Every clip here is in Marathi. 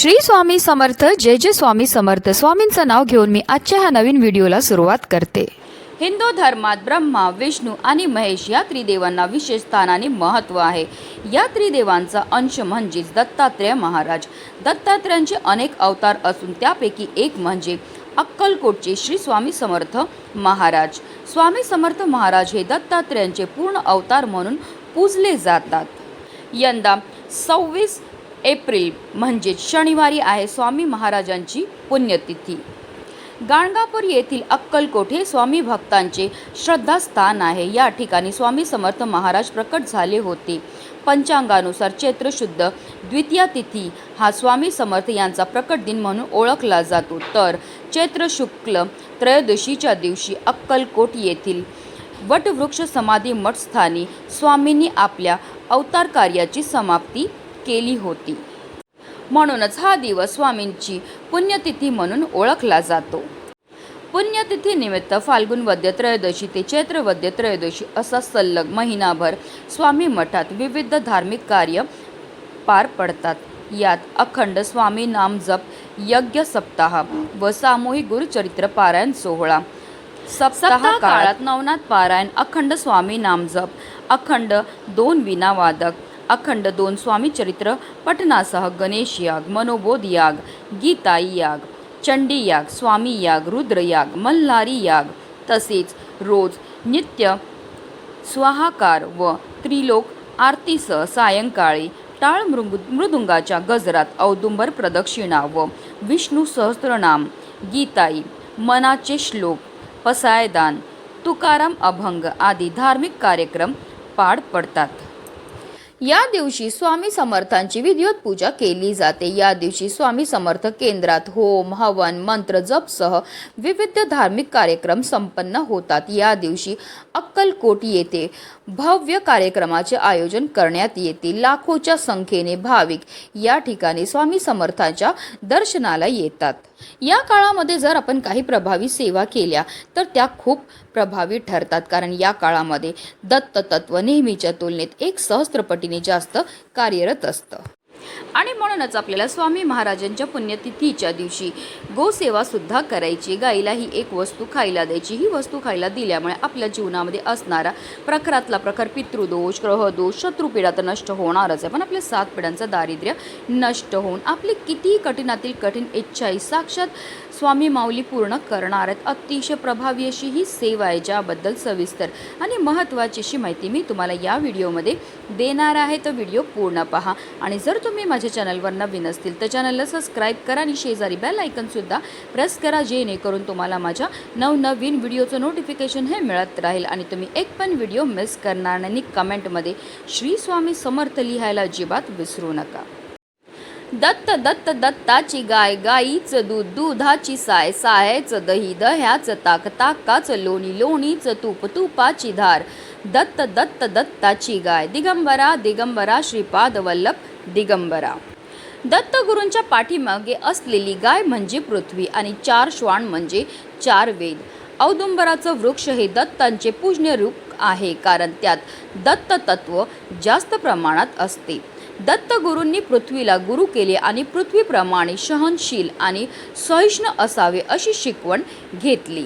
श्री स्वामी समर्थ जय जय स्वामी समर्थ. स्वामींचं नाव घेऊन मी आजच्या ह्या नवीन व्हिडिओला सुरुवात करते. हिंदू धर्मात ब्रह्मा विष्णू आणि महेश या त्रिदेवांना विशेष स्थान आणि महत्त्व आहे. या त्रिदेवांचा अंश म्हणजेच दत्तात्रेय महाराज. दत्तात्रेयांचे अनेक अवतार असून त्यापैकी एक म्हणजे अक्कलकोटचे श्री स्वामी समर्थ महाराज. स्वामी समर्थ महाराज हे दत्तात्रेयांचे पूर्ण अवतार म्हणून पूजले जातात. यंदा सव्वीस एप्रिल म्हणजेच शनिवारी आहे स्वामी महाराजांची पुण्यतिथी. गाणगापूर येथील अक्कलकोट हे स्वामी भक्तांचे श्रद्धास्थान आहे. या ठिकाणी स्वामी समर्थ महाराज प्रकट झाले होते. पंचांगानुसार चैत्र शुद्ध द्वितीया तिथी हा स्वामी समर्थ यांचा प्रकट दिन म्हणून ओळखला जातो. तर चैत्र शुक्ल त्रयोदशीच्या दिवशी अक्कलकोट येथील वटवृक्ष समाधी मठस्थानी स्वामींनी आपल्या अवतार कार्याची समाप्ती केली होती. म्हणूनच हा दिवस स्वामींची पुण्यतिथी म्हणून ओळखला जातो. पुण्यतिथी निमित्त फाल्गुन वद्य त्रयोदशी ते चैत्र वद्य त्रयोदशी असा सल्लग महिनाभर स्वामी मठात विविध धार्मिक कार्य पार पडतात. यात अखंड स्वामी नाम जप यज्ञ सप्ताह व सामूहिक गुरुचरित्र पारायण सोहळा. सप्ताह काळात नवनाथ पारायण अखंड स्वामी नामजप अखंड दोन विना वादक अखंड दोन स्वामीचरित्र पठणासह गणेश याग मनोबोध याग गीताई याग चंडी याग स्वामी याग रुद्र याग मल्हारी याग तसेच रोज नित्य स्वाहाकार व त्रिलोक आरतीसह सायंकाळी टाळ मृंग मृदुंगाच्या गजरात औदुंबर प्रदक्षिणा व विष्णू सहस्त्रनाम गीताई मनाचे श्लोक पसायदान तुकाराम अभंग आदी धार्मिक कार्यक्रम पार पडतात. या दिवशी स्वामी समर्थांची विधिवत पूजा केली जाते. या दिवशी स्वामी समर्थ केंद्रात होम हवन मंत्र जपसह विविध धार्मिक कार्यक्रम संपन्न होतात. या दिवशी अक्कलकोट येथे भव्य कार्यक्रमाचे आयोजन करण्यात येते. लाखोच्या संख्येने भाविक या ठिकाणी स्वामी समर्थांच्या दर्शनाला येतात. या काळामध्ये जर आपण काही प्रभावी सेवा केल्या तर त्या खूप प्रभावी ठरतात. कारण या काळामध्ये दत्ततत्व नेहमीच्या तुलनेत एक सहस्त्रपटीने जास्त कार्यरत असतं. आणि म्हणूनच आपल्याला स्वामी महाराजांच्या पुण्यतिथीच्या दिवशी गोसेवासुद्धा करायची. गाईला ही एक वस्तू खायला द्यायची. ही वस्तू खायला दिल्यामुळे आपल्या जीवनामध्ये असणारा प्रखरातला प्रखर पितृदोष ग्रहदोष शत्रुपीडा तर नष्ट होणारच आहे. पण आपल्या सात पिढ्यांचं दारिद्र्य नष्ट होऊन आपली कितीही कठीणातील कठीण इच्छाही साक्षात स्वामी माऊली पूर्ण करणार आहेत. अतिशय प्रभावी अशी ही सेवा आहे ज्याबद्दल सविस्तर आणि महत्त्वाची अशी माहिती मी तुम्हाला या व्हिडिओमध्ये देणार आहे तर व्हिडिओ पूर्ण पहा. आणि जर तुम्ही माझ्या चॅनलवर नवीन असतील तर चॅनलला सबस्क्राईब करा आणि शेजारी बेल आयकनसुद्धा प्रेस करा जेणेकरून तुम्हाला माझ्या नवनवीन व्हिडिओचं नोटिफिकेशन हे मिळत राहील आणि तुम्ही एक पण व्हिडिओ मिस करणार नाही. आणि कमेंटमध्ये श्री स्वामी समर्थ लिहायला अजिबात विसरू नका. दत्त दत्त दत्ताची गाय गाईचं दूध दुधाची साय सायच दही दह्याचं ताक ताकाचं लोणी लोणीचं तूप तुपाची धार. दत्त दत्त दत्ताची गाय. दिगंबरा दिगंबरा श्रीपाद वल्लभ दिगंबरा दत्तगुरूंच्या पाठीमागे असलेली गाय म्हणजे पृथ्वी आणि चार श्वान म्हणजे चार वेद. औदुंबराचं वृक्ष हे दत्तांचे पूजनीय रूप आहे कारण त्यात दत्त तत्व जास्त प्रमाणात असते. दत्तगुरूंनी पृथ्वीला गुरु केले आणि पृथ्वीप्रमाणे सहनशील आणि सहिष्णू असावे अशी शिकवण घेतली.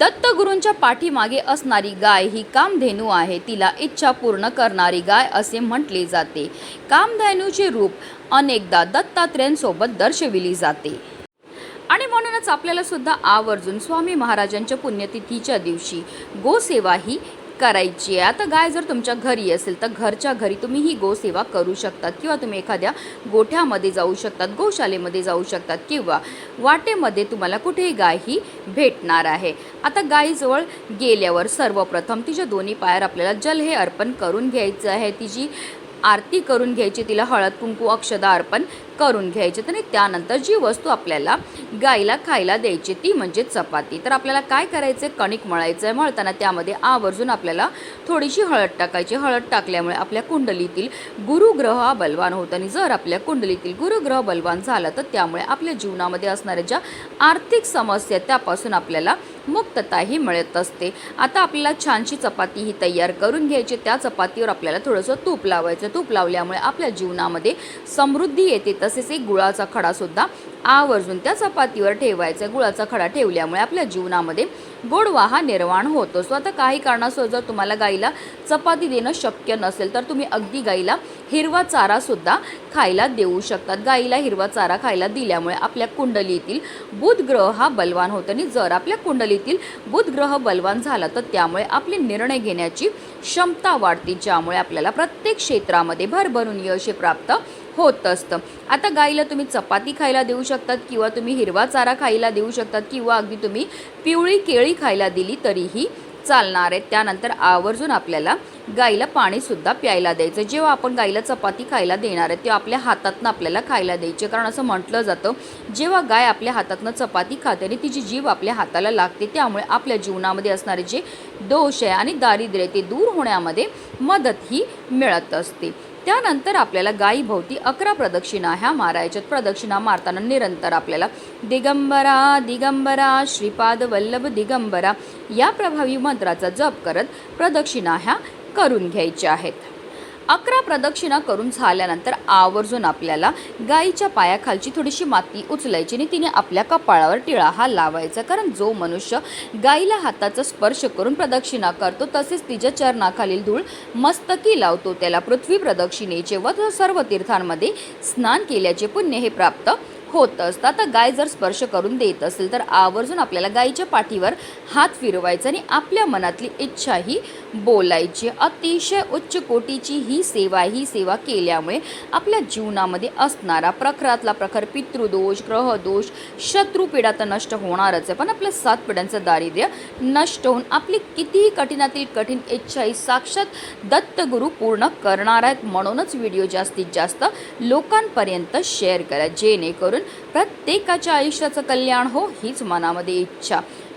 दत्तगुरूंच्या पाठीमागे असणारी गाय ही कामधेनू आहे. तिला इच्छा पूर्ण करणारी गाय असे म्हटले जाते. कामधेनूचे रूप अनेकदा दत्तात्रेयांसोबत दर्शविली जाते. आणि म्हणूनच आपल्याला सुद्धा आवर्जून स्वामी महाराजांच्या पुण्यतिथीच्या दिवशी गोसेवा ही करायची आहे. आता गाय जर तुमच्या घरी असेल तर घरच्या घरी तुम्ही ही गोसेवा करू शकतात किंवा तुम्ही एखाद्या गोठ्यामध्ये जाऊ शकतात गोशालेमध्ये जाऊ शकतात किंवा वाटेमध्ये तुम्हाला कुठेही गाय ही भेटणार आहे. आता गायीजवळ गेल्यावर सर्वप्रथम तिच्या दोन्ही पायावर आपल्याला जल हे अर्पण करून घ्यायचं आहे. तिची आरती करून घ्यायची तिला हळद कुंकू अक्षदा अर्पण करून घ्यायचे. आणि त्यानंतर जी वस्तू आपल्याला गाईला खायला द्यायची ती म्हणजे चपाती. तर आपल्याला काय करायचं आहे कणिक मळायचं आहे मळताना त्यामध्ये आवर्जून आपल्याला थोडीशी हळद टाकायची. हळद टाकल्यामुळे आपल्या कुंडलीतील गुरुग्रह हा बलवान होतो. आणि जर आपल्या कुंडलीतील गुरुग्रह बलवान झाला तर त्यामुळे आपल्या जीवनामध्ये असणाऱ्या ज्या आर्थिक समस्या आहेत, त्यापासून आपल्याला मुक्तताही मिळत असते. आता आपल्याला छानशी चपाती ही तयार करून घ्यायची. त्या चपातीवर आपल्याला थोडंसं तूप लावायचं. तूप लावल्यामुळे आपल्या जीवनामध्ये समृद्धी येते. तसेच एक गुळाचा खडासुद्धा आवर्जून त्या चपातीवर ठेवायचा गुळाचा खडा ठेवल्यामुळे आपल्या जीवनामध्ये गोडवा हा निर्माण होतो. सो आता काही कारणास्तव जर तुम्हाला गाईला चपाती देणं शक्य नसेल तर तुम्ही अगदी गाईला हिरवा चारासुद्धा खायला देऊ शकतात. गाईला हिरवा चारा खायला दिल्यामुळे आपल्या कुंडलीतील बुध ग्रह हा बलवान होतो. आणि जर आपल्या कुंडलीतील बुध ग्रह बलवान झाला तर त्यामुळे आपले निर्णय घेण्याची क्षमता वाढते ज्यामुळे आपल्याला प्रत्येक क्षेत्रामध्ये भरभरून यश प्राप्त होत असतं. आता गाईला तुम्ही चपाती खायला देऊ शकतात किंवा तुम्ही हिरवा चारा खायला देऊ शकतात किंवा अगदी तुम्ही पिवळी केळी खायला दिली तरीही चालणार आहे. त्यानंतर आवर्जून आपल्याला गाईला पाणीसुद्धा प्यायला द्यायचं. जेव्हा आपण गाईला चपाती खायला देणार आहे तेव्हा आपल्या हातातनं आपल्याला खायला द्यायचे. कारण असं म्हटलं जातं जेव्हा गाय आपल्या हातातनं चपाती खाते आणि तिची जीव आपल्या हाताला लागते त्यामुळे आपल्या जीवनामध्ये असणारे जे दोष आहे आणि दारिद्र्य आहे ते दूर होण्यामध्ये मदत ही मिळत असते. त्यानंतर आपल्याला गायीभोवती अकरा प्रदक्षिणा ह्या मारायच्यात प्रदक्षिणा मारताना निरंतर आपल्याला दिगंबरा दिगंबरा श्रीपाद वल्लभ दिगंबरा या प्रभावी मंत्राचा जप करत प्रदक्षिणा ह्या करून घ्यायच्या आहेत. अकरा प्रदक्षिणा करून झाल्यानंतर आवर्जून आपल्याला गाईच्या पायाखालची थोडीशी माती उचलायची आणि तिने आपल्या कपाळावर टिळा हा लावायचा. कारण जो मनुष्य गाईला हाताचा स्पर्श करून प्रदक्षिणा करतो तसेच तिच्या चरणाखालील धूळ मस्तकी लावतो. त्याला पृथ्वी प्रदक्षिणेचे व सर्व तीर्थांमध्ये स्नान केल्याचे पुण्य हे प्राप्त होत असतं. आता गाय जर स्पर्श करून देत असेल तर आवर्जून आपल्याला गायीच्या पाठीवर हात फिरवायचा आणि आपल्या मनातली इच्छा ही बोलायची. अतिशय उच्च कोटीची ही सेवा ही सेवा केल्यामुळे आपल्या जीवनामध्ये असणारा प्रखरातला प्रखर पितृदोष ग्रहदोष शत्रुपीडा तर नष्ट होणारच आहे. पण आपल्या सात पिढ्यांचं दारिद्र्य नष्ट होऊन आपली कितीही कठीणातील कठीण इच्छा ही साक्षात दत्तगुरू पूर्ण करणार आहेत. म्हणूनच व्हिडिओ जास्तीत जास्त लोकांपर्यंत शेअर करा. जेणेकरून प्रत्येकाच्या आयुष्याचं कल्याण हो हीच मनामध्ये इच्छा.